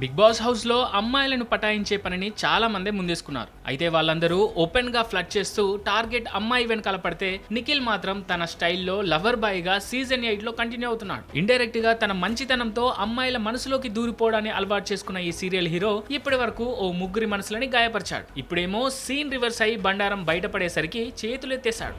Big boss హౌస్లో అమ్మాయిలను పటాయించే పనిని చాలా మందే ముందేసుకున్నారు. అయితే వాళ్ళందరూ ఓపెన్గా ఫ్లడ్ చేస్తూ టార్గెట్ అమ్మాయి వెనకాల పడితే నిఖిల్ మాత్రం తన స్టైల్లో లవర్ బాయ్గా సీజన్ ఎయిట్లో కంటిన్యూ అవుతున్నాడు. ఇండైరెక్ట్గా తన మంచితనంతో అమ్మాయిల మనసులోకి దూరిపోవడాన్ని అలవాటు చేసుకున్న ఈ సీరియల్ హీరో ఇప్పటి వరకు ఓ ముగ్గురి మనసులని గాయపరిచాడు. ఇప్పుడేమో సీన్ రివర్స్ అయి బండారం బయటపడేసరికి చేతులెత్తేశాడు.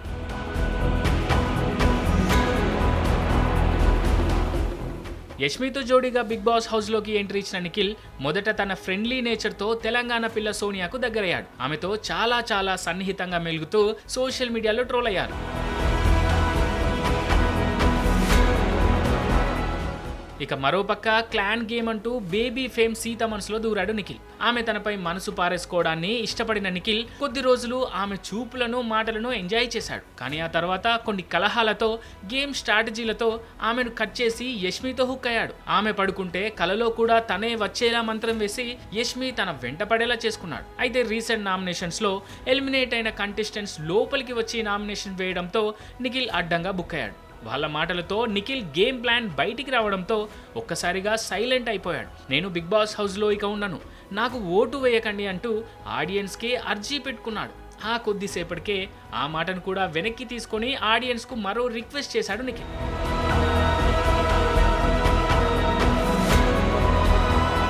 యష్మితో జోడీగా బిగ్ బాస్ హౌస్లోకి ఎంట్రీ ఇచ్చిన నిఖిల్ మొదట తన ఫ్రెండ్లీ నేచర్తో తెలంగాణ పిల్ల సోనియాకు దగ్గరయ్యాడు. ఆమెతో చాలా చాలా సన్నిహితంగా మెలుగుతూ సోషల్ మీడియాలో ట్రోల్ అయ్యారు. ఇక మరోపక్క క్లాన్ గేమ్ అంటూ బేబీ ఫేమ్ సీత మనసులో దూరాడు నిఖిల్. ఆమె తనపై మనసు పారేసుకోవడాన్ని ఇష్టపడిన నిఖిల్ కొద్ది రోజులు ఆమె చూపులను మాటలను ఎంజాయ్ చేశాడు. కానీ ఆ తర్వాత కొన్ని కలహాలతో గేమ్ స్ట్రాటజీలతో ఆమెను కట్ చేసి యష్మితో హుక్ అయ్యాడు. ఆమె పడుకుంటే కలలో కూడా తనే వచ్చేలా మంత్రం వేసి యష్మి తన వెంట పడేలా చేసుకున్నాడు. అయితే రీసెంట్ నామినేషన్స్లో ఎలిమినేట్ అయిన కంటెస్టెంట్స్ లోపలికి వచ్చి నామినేషన్ వేయడంతో నిఖిల్ అడ్డంగా బుక్ అయ్యాడు. వాళ్ళ మాటలతో నిఖిల్ గేమ్ ప్లాన్ బయటికి రావడంతో ఒక్కసారిగా సైలెంట్ అయిపోయాడు. నేను బిగ్ బాస్ హౌస్లో ఇక ఉండను. నాకు ఓటు వేయకండి అంటూ ఆడియన్స్కి అర్జీ పెట్టుకున్నాడు. ఆ కొద్దిసేపటికే ఆ మాటను కూడా వెనక్కి తీసుకొని ఆడియన్స్కు మరో రిక్వెస్ట్ చేశాడు నిఖిల్.